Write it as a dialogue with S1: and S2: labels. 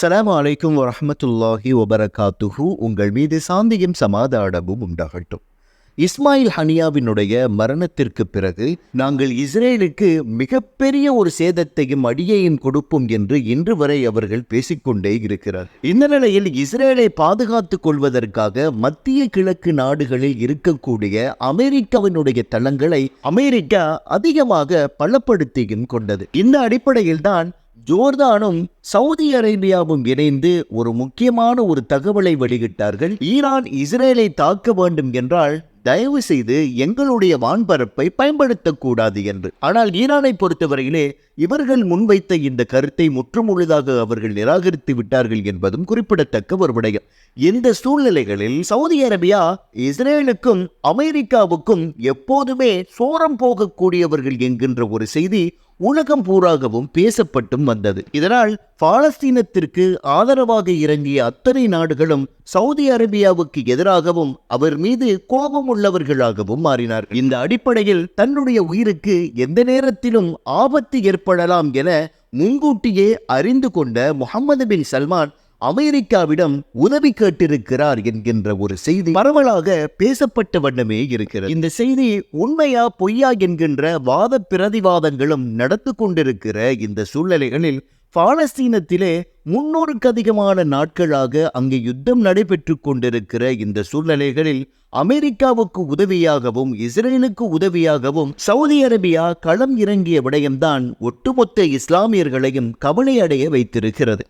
S1: அஸ்ஸலாமு அலைக்கும் வரமத்துல்லாஹி வபரகாத்துஹு. உங்கள் மீது சாந்தியும் சமாதானமும் உண்டாகட்டும். இஸ்மாயில் ஹனியாவினுடைய மரணத்திற்கு பிறகு நாங்கள் இஸ்ரேலுக்கு மிகப்பெரிய ஒரு சேதத்தையும் அடியையும் கொடுப்போம் என்று இன்று வரை அவர்கள் பேசிக்கொண்டே இருக்கிறார். இந்த நிலையில் இஸ்ரேலை பாதுகாத்துக் கொள்வதற்காக மத்திய கிழக்கு நாடுகளில் இருக்கக்கூடிய அமெரிக்காவினுடைய தளங்களை அமெரிக்கா அதிகமாக பலப்படுத்தியும் கொண்டது. இந்த அடிப்படையில் தான் ஜோர்தானும் சவுதி அரேபியாவும் இணைந்து ஒரு முக்கியமான ஒரு தகவலை வெளியிட்டார்கள். ஈரான் இஸ்ரேலை தாக்க வேண்டும் என்றால் தயவு செய்து எங்களுடைய வான்பரப்பை பயன்படுத்தக்கூடாது என்று. ஆனால் ஈரானை பொறுத்தவரையிலே இவர்கள் முன்வைத்த இந்த கருத்தை முற்றுமுழுதாக அவர்கள் நிராகரித்து விட்டார்கள் என்பதும் குறிப்பிடத்தக்க ஒரு விடயம். இந்த சூழ்நிலைகளில் சவுதி அரேபியா இஸ்ரேலுக்கும் அமெரிக்காவுக்கும் எப்போதுமே சோரம் போகக்கூடியவர்கள் என்கின்ற ஒரு செய்தி உலகம் பூராகவும் பேசப்பட்டும் வந்தது. இதனால் பாலஸ்தீனத்திற்கு ஆதரவாக இறங்கிய அத்தனை நாடுகளும் சவுதி அரேபியாவுக்கு எதிராகவும் அவர் மீது கோபம் உள்ளவர்களாகவும் மாறினார். இந்த அடிப்படையில் தன்னுடைய உயிருக்கு எந்த நேரத்திலும் ஆபத்து ஏற்படலாம் என முன்கூட்டியே அறிந்து கொண்ட முகமது பின் சல்மான் அமெரிக்காவிடம் உதவி கேட்டிருக்கிறார் என்கின்ற ஒரு செய்தி பரவலாக பேசப்பட்ட வண்ணமே இருக்கிறது. இந்த செய்தி உண்மையா பொய்யா என்கின்ற வாத பிரதிவாதங்களும் நடந்து கொண்டிருக்கிற இந்த சூழ்நிலைகளில் பாலஸ்தீனத்திலே முன்னூறுக்கு அதிகமான நாட்களாக அங்கு யுத்தம் நடைபெற்று கொண்டிருக்கிற இந்த சூழ்நிலைகளில் அமெரிக்காவுக்கு உதவியாகவும் இஸ்ரேலுக்கு உதவியாகவும் சவுதி அரேபியா களம் இறங்கிய விடயம்தான் ஒட்டுமொத்த இஸ்லாமியர்களையும் கவலையடைய வைத்திருக்கிறது.